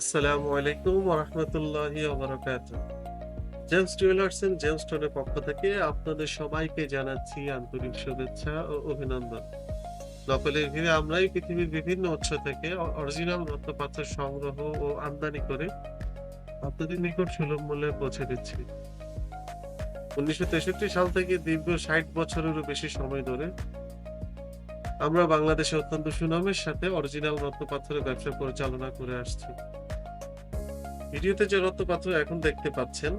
আসসালামু আলাইকুম ওরহমতুল্লাহি ওবরাকাত জেমস জেমস স্টোরের পক্ষ থেকে আপনাদের সবাইকে জানাচ্ছি আন্তরিক শুভেচ্ছা ও অভিনন্দন। আমরাই পৃথিবীর বিভিন্ন উৎস থেকে অরিজিনাল রত্নপাথর সংগ্রহ ও আমদানি করে আপনাদের নিকট সুলভ মূল্যে পৌঁছে দিচ্ছি। উনিশশো তেষট্টি সাল থেকে দীর্ঘ ষাট বছরেরও বেশি সময় ধরে আমরা বাংলাদেশে অত্যন্ত সুনামের সাথে অরিজিনাল রত্নপাথরের ব্যবসা পরিচালনা করে আসছি। ভিডিওতে যে রত্ন পাথর এখন দেখতে পাচ্ছেন,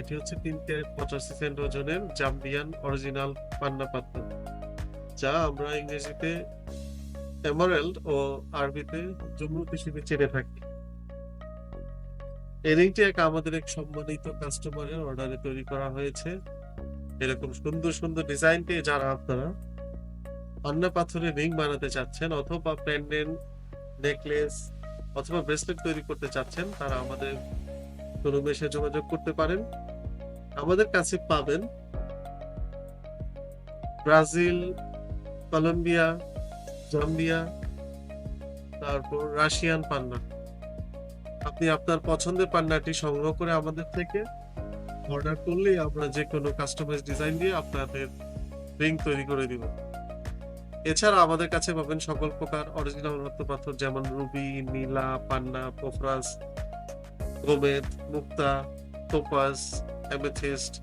এটি হচ্ছে তিন ক্যারেট পঁচাশি সেন্ট ওজনের জাম্বিয়ান অরিজিনাল পান্না পাথর যা আমরা ইংরেজিতে এমারেল্ড ও আরবিতে জমরুদ হিসেবে চেনে থাকি। এই রিংটি এক আমাদের এক সম্মানিত কাস্টমারের অর্ডারে তৈরি করা হয়েছে। এরকম সুন্দর সুন্দর ডিজাইন পেয়ে যারা আপনারা পান্না পাথরের রিং বানাতে চাচ্ছেন অথবা প্যান্ডেন্ট নেকলেস অথবা ব্রেসলেট তৈরি করতে চাচ্ছেন, তারা আমাদের শোরুমে এসে যোগাযোগ করতে পারেন। আমাদের কাছে পাবেন ব্রাজিল, কলম্বিয়া, জাম্বিয়া, তারপর রাশিয়ান পান্না। আপনি আপনার পছন্দের পান্নাটি সংগ্রহ করে আমাদের থেকে অর্ডার করলেই আমরা যে কোনো কাস্টমাইজ ডিজাইন দিয়ে আপনাদের রিং তৈরি করে দিব। এছাড়া আমাদের কাছে পাবেন সকল প্রকার অরিজিনাল রত্নপাথর যেমন রুবি, নীলা, পান্না, পোফরাস, গোমেদ, মুক্তা, টোপাস, অ্যামেথিস্ট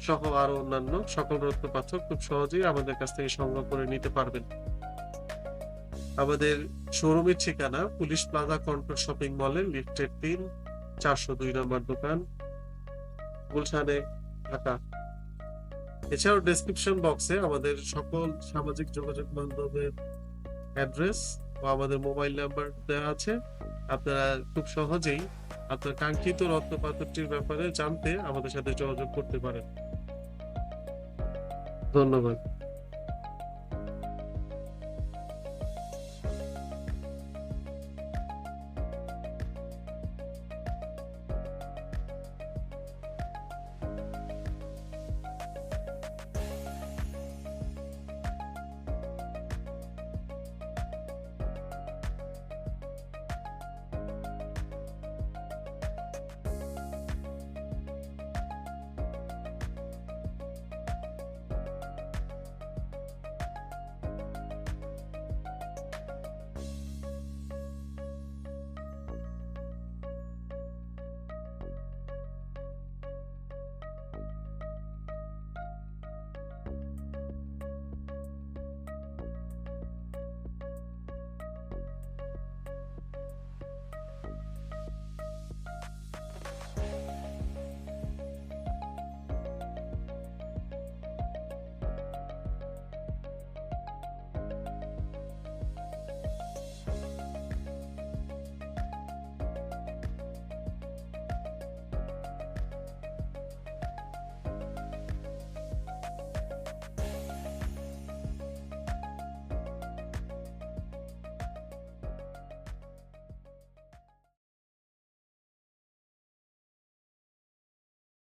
সহ আরও অন্যান্য সকল রত্নপাথর খুব সহজেই আমাদের কাছ থেকে সংগ্রহ করে নিতে পারবেন। আমাদের শোরুমের ঠিকানা পুলিশ প্লাজা কন্ট্রোল শপিং মলে, লিফটের তিন, চারশো দুই নম্বর দোকান, গুলশানে, ঢাকা। এছাড়াও ডেসক্রিপশন বক্সে আমাদের সকল সামাজিক যোগাযোগ মাধ্যমের অ্যাড্রেস ও আমাদের মোবাইল নাম্বার দেওয়া আছে। আপনারা খুব সহজেই আপনার কাঙ্ক্ষিত রত্নপাথরটির ব্যাপারে জানতে আমাদের সাথে যোগাযোগ করতে পারেন। ধন্যবাদ।